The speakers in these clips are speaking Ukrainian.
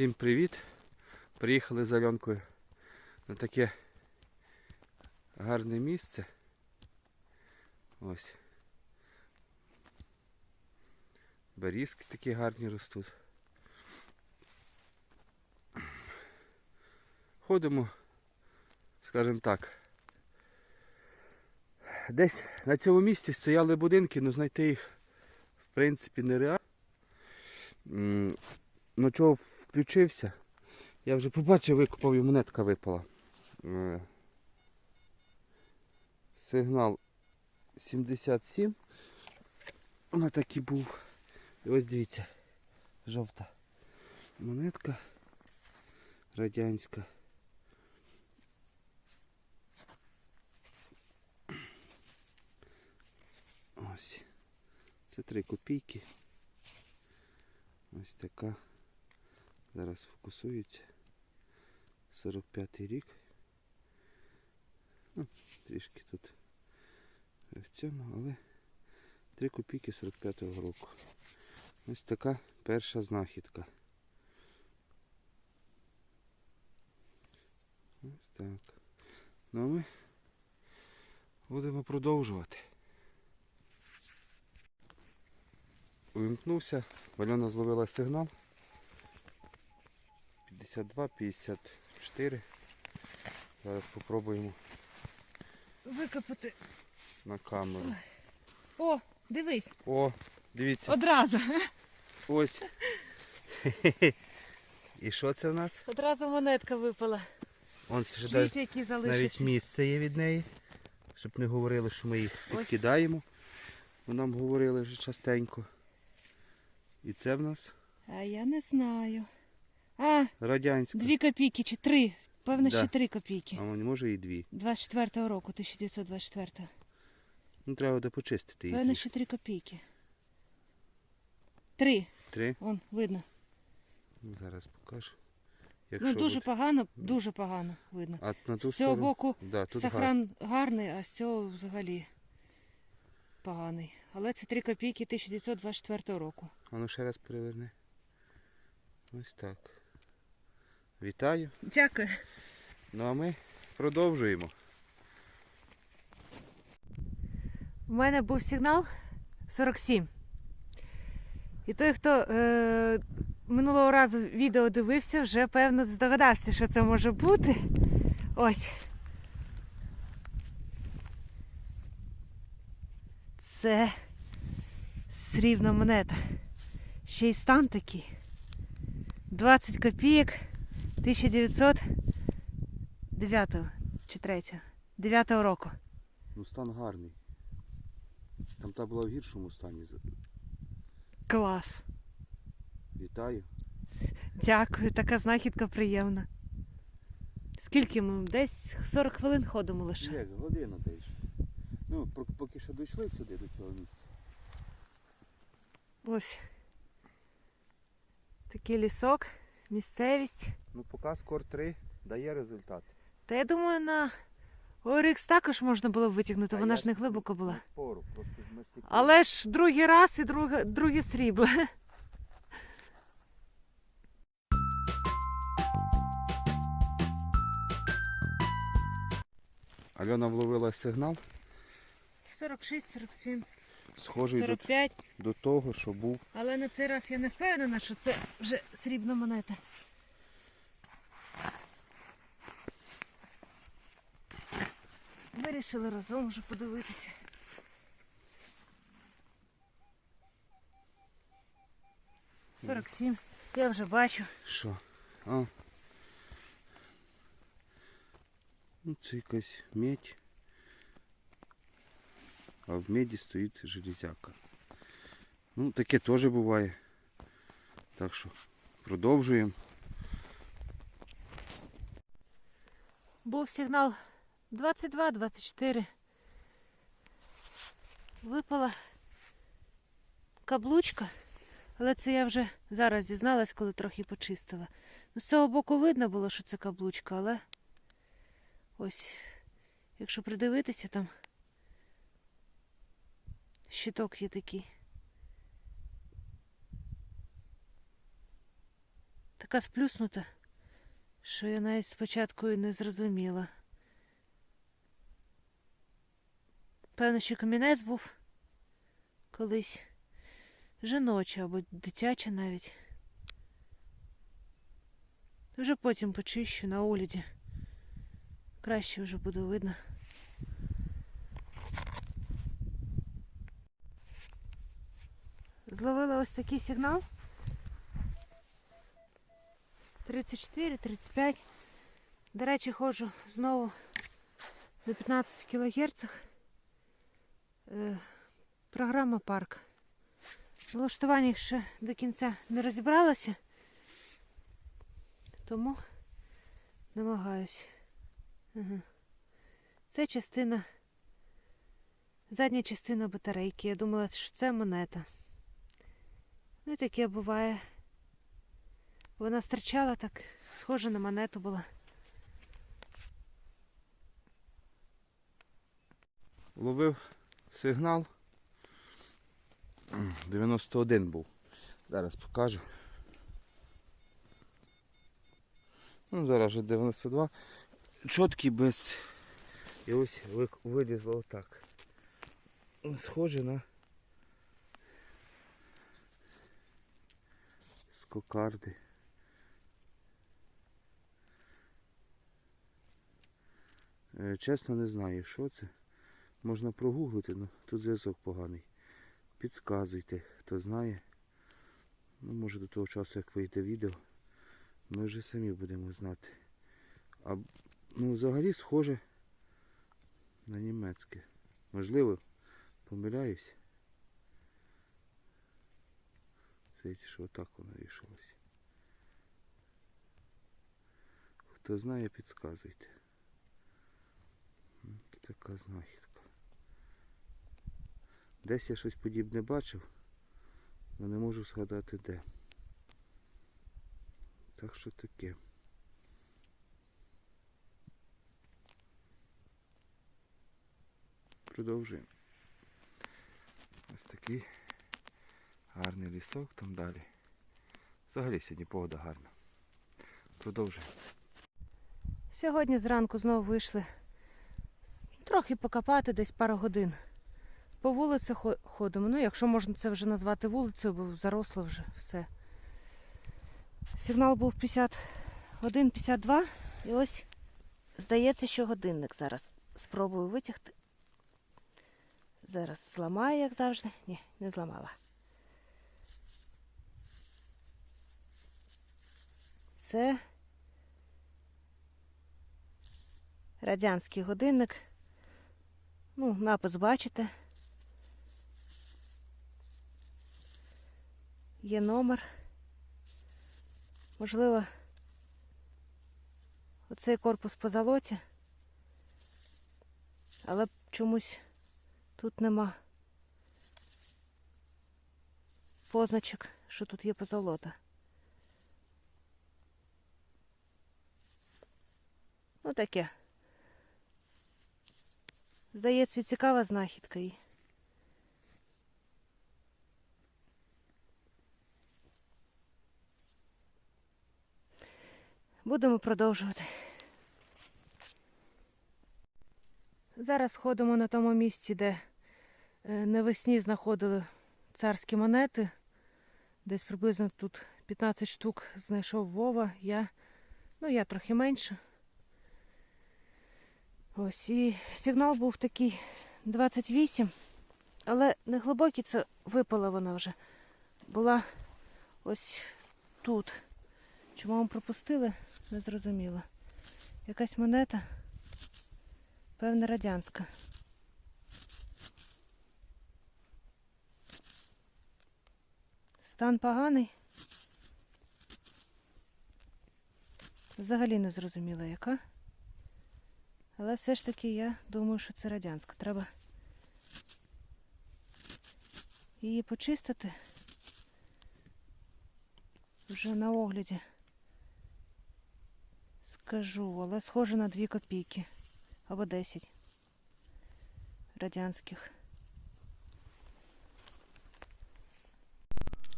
Всім привіт! Приїхали з Альонкою на таке гарне місце. Ось. Берізки такі гарні ростуть. Ходимо, скажімо так. Десь на цьому місці стояли будинки, але знайти їх в принципі нереально. Ну чого включився? Я вже побачив, викупав і монетка випала. Е, Сигнал 77. Вона такий був. І ось дивіться. Жовта монетка радянська. Ось. Це 3 копійки. Ось така. Зараз фокусується. 45 й рік. Ну, трішки тут в цьому, але 3 копійки 45-го року. Ось така перша знахідка. Ось так. Ну а ми будемо продовжувати. Увімкнувся, Вальона зловила сигнал. 52, 54. Зараз спробуємо Викопати. на камеру. О, дивись, О, дивіться, одразу. ось. І що це в нас? Одразу монетка випала. Он Слід, навіть, який навіть місце є від неї, щоб не говорили, що ми їх Ой. підкидаємо. Бо нам говорили вже частенько. І це в нас А я не знаю. А, радянська. дві копійки чи три. Певно, Да. ще три копійки. А може і дві. 24-го року, 1924. Ну треба буде почистити їх. Певно, ще три копійки. Три. Три. Вон, видно. Ну, Зараз покажу. ну дуже буде. погано, дуже погано видно. А на ту З цього сторону? боку да, тут гарно. сохран гарний, а з цього взагалі поганий. Але це три копійки 1924 року. А ну ще раз переверни. Ось так. Вітаю. Дякую. Ну а ми продовжуємо. У мене був сигнал 47. І той, хто е, минулого разу відео дивився, вже певно здогадався, що це може бути. Ось. Це срібна монета. Ще й стан такий. 20 копійок 1909 чи 3 9 року. Ну стан гарний. Там та була в гіршому стані. Клас. Вітаю. Дякую, така знахідка приємна. Скільки ми? Десь 40 хвилин ходимо лише. Як година десь. Ну, поки що дійшли сюди до цього місця. Ось. Такий лісок, місцевість. Ну, поки скор 3 дає результат. Та я думаю, на Орикс також можна було б витягнути, вона ж не глибоко була. Не спору, просто ми тільки- Але ж другий раз і друге, друге срібло. Альона вловила сигнал, 46, 47, схожий до, 45. до того, що був. Але на цей раз я не впевнена, що це вже срібна монета. Вирішили разом вже подивитися. Сорок сім. Я вже бачу. Що? А. Ну, це якась медь. А в меді стоїть железяка. Ну, таке теж буває. Так що продовжуємо. Був сигнал 22-24. Випала каблучка, але це я вже зараз дізналась, коли трохи почистила. Ну, з цього боку видно було, що це каблучка, але ось, якщо придивитися, там щиток є такий. така сплюснута, що я навіть спочатку і не зрозуміла. Певно, що камінець був колись жіноча або дитяча навіть. Вже потім почищу на огляді. Краще вже буде видно. Зловила ось такий сигнал. 34, 35. До речі, ходжу знову на 15 кГц. Е, програма парк. Налаштування ще до кінця не розібралася, тому намагаюсь. Ага. Це частина, задня частина батарейки. Я думала, що це монета. Ну і таке буває. Вона стирчала так, схожа на монету була. Ловив сигнал. 91 був. Зараз покажу. Ну, зараз вже 92. Чоткий без. І ось ви- вилізло отак. Схоже на скокарди. Е, Чесно не знаю, що це. Можна прогуглити, але тут зв'язок поганий. Підсказуйте, хто знає. Ну, може до того часу, як вийде відео, ми вже самі будемо знати. А ну, взагалі схоже на німецьке. Можливо, помиляюсь. Здається, що отак воно рішилось. Хто знає, підсказуйте. Така знахідка. Десь я щось подібне бачив, але не можу згадати де. Так що таке. Продовжуємо. Ось такий гарний лісок там далі. Взагалі сьогодні погода гарна. Продовжуємо. Сьогодні зранку знову вийшли трохи покопати десь пару годин. По вулиці ходимо. Ну, якщо можна це вже назвати вулицею, бо заросло вже все. Сигнал був 51-52. І ось здається, що годинник зараз. Спробую витягти. Зараз зламаю, як завжди. Ні, не зламала. Це радянський годинник. Ну, напис бачите. Є номер. Можливо, оцей корпус по золоті. Але чомусь тут нема позначок, що тут є позолота. Ну таке. Здається, цікава знахідка. І... Будемо продовжувати. Зараз ходимо на тому місці, де е, навесні знаходили царські монети. Десь приблизно тут 15 штук знайшов Вова. Я, ну я трохи менше. Ось і сигнал був такий 28, але не глибокий, це випала вона вже. Була ось тут. Чому ми пропустили, не зрозуміло. Якась монета, певна радянська. Стан поганий. Взагалі не зрозуміла яка. Але все ж таки я думаю, що це радянська. Треба її почистити вже на огляді. Скажу, але схоже на 2 копійки або 10 радянських.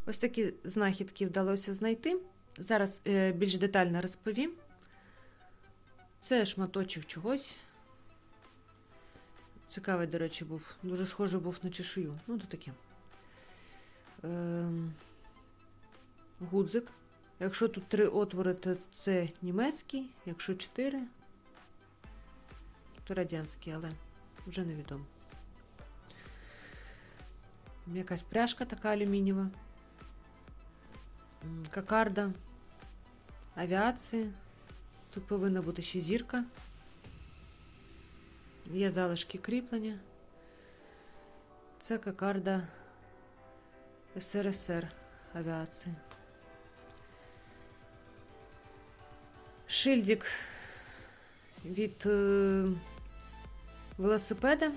Ось такі знахідки вдалося знайти. Зараз е, більш детально розповім. Це шматочок чогось. Цікавий, до речі, був. Дуже схожий був на чешую. Ну, то таке. Ем, гудзик. Якщо тут три отвори, то це німецький, якщо чотири, то радянський, але вже невідомо. Якась пряжка така алюмінієва. Кокарда авіації. Тут повинна бути ще зірка. Є залишки кріплення. Це кокарда СРСР авіації. Шильдик від е, велосипеда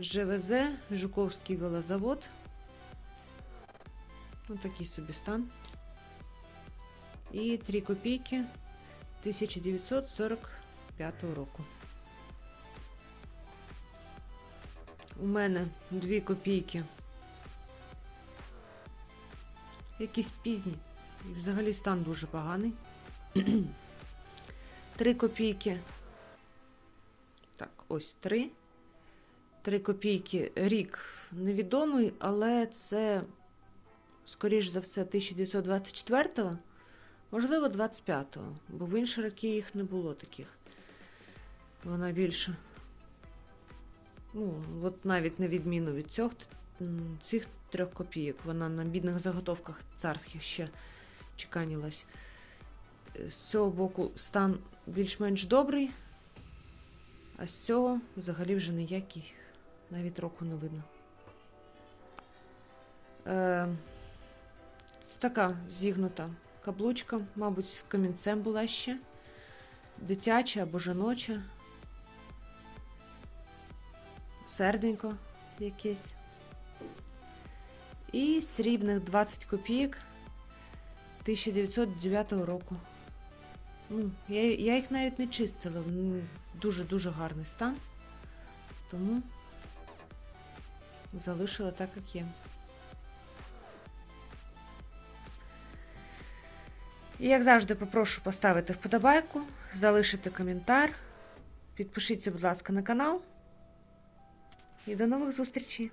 ЖВЗ Жуковський велозавод. Ось такий собі стан. І 3 копійки 1945 року. У мене 2 копійки. Якісь пізні. І взагалі стан дуже поганий. 3 копійки. Так, ось 3. 3 копійки рік невідомий, але це, скоріш за все, 1924-го, можливо, 25-го, бо в інші роки їх не було таких. Вона більше. Ну, от навіть на відміну від цих, цих трьох копійок. Вона на бідних заготовках царських ще чеканілась. Е, З цього боку стан більш-менш добрий, а з цього взагалі вже ніякий навіть року не видно. Е, така зігнута каблучка, мабуть, з камінцем була ще. Дитяча або жіноча. Серденько якесь. І срібних 20 копійок 1909 року. Ну, я, я їх навіть не чистила. Дуже-дуже гарний стан. Тому залишила так, як є. І як завжди, попрошу поставити вподобайку, залишити коментар. Підпишіться, будь ласка, на канал. І до нових зустрічей!